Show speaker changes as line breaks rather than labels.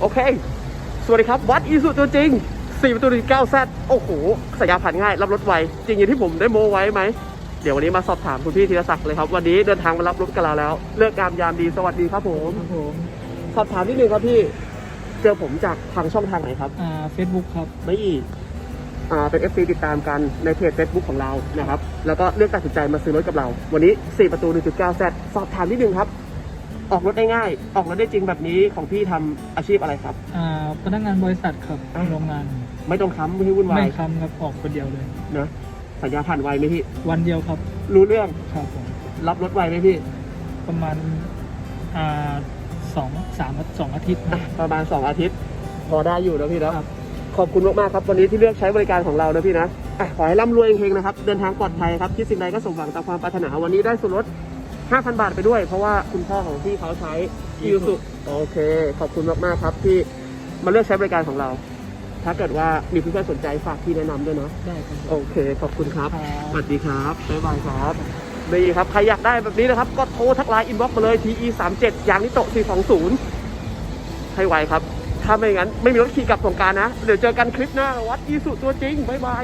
โอเค สวัสดีครับ วัดอีสุตัวจริง 4 ประตู9 z โอ้โห สัญญาผ่านง่าย รับรถไว จริงอย่างที่ผมได้โมไว้ไหม เดี๋ยววันนี้มาสอบถามคุณพี่ธีรศักดิ์เลยครับ วันนี้เดินทางมารับรถกับเราแล้ว เลือกงามยามดีสวัสดีครับผม
ครับผม
สอบถามนิดนึงครับพี่ เจอผมจากทางช่องทางไหนครับ
อ่าเฟซบุ๊กครับ
ไม่อีกอ่าเป็น FC ติดตามกันในเพจ Facebook ของเรานะครับ แล้วก็เลือกตัดสินใจมาซื้อรถกับเรา วันนี้ 4 ประตู1.9 z สอบถามนิดนึงครับ ออกรถได้ง่าย ออกรถได้จริงแบบนี้ของพี่ทำอาชีพอะไรครับ
อ่าพนักงานบริษัทครับ
อ่า
โรงงาน
ไม่ต้องค้ำไม่ให้วุ่นวา
ไม่
ย
คำครับออกคนเดียวเลย
นะสัญญาผ่านไวไหมพี่
วันเดียวครับ
รู้เรื่อง
ครับผม
รับรถไวไหมพี่
ประมาณอ่าสองสามสองอาทิตย์
อะ
นะ
ประมาณ 2 อาทิตย์ พอได้อยู่นะพี่นะครับ
ครับ
ขอบคุณมากๆครับวันนี้ที่เลือกใช้บริการของเรานะพี่นะอะขอให้ร่ำรวยเฮงๆนะครับ เดินทางปลอดภัยครับคิดสิ่งใดก็สมหวังตามความปรารถนาวันนี้ได้ส่วนลด 5,000 บาทไปด้วย เพราะว่าคุณพ่อของพี่เขาใช้อีสุโอเค ขอบคุณมาก ๆ ครับที่มาเลือกใช้บริการของเรา ถ้าเกิดว่ามีเพื่อนๆสนใจฝากพี่แนะนำด้วยเนาะ
ได้ครับ
โอเค ขอบคุณครับ
ครับ
สวัสดีครับ บ๊ายบายครับนี่ครับ ใครอยากได้แบบนี้นะครับ ก็โทรทักไลน์อินบ็อกซ์มาเลย TE 3 7ยางนิโตะ420 ให้ไวครับ ถ้าไม่งั้น ไม่มีรถขี่กลับสงกรารนะ เดี๋ยวเจอกันคลิปหน้าวัดอีสุตัวจริง บ๊ายบาย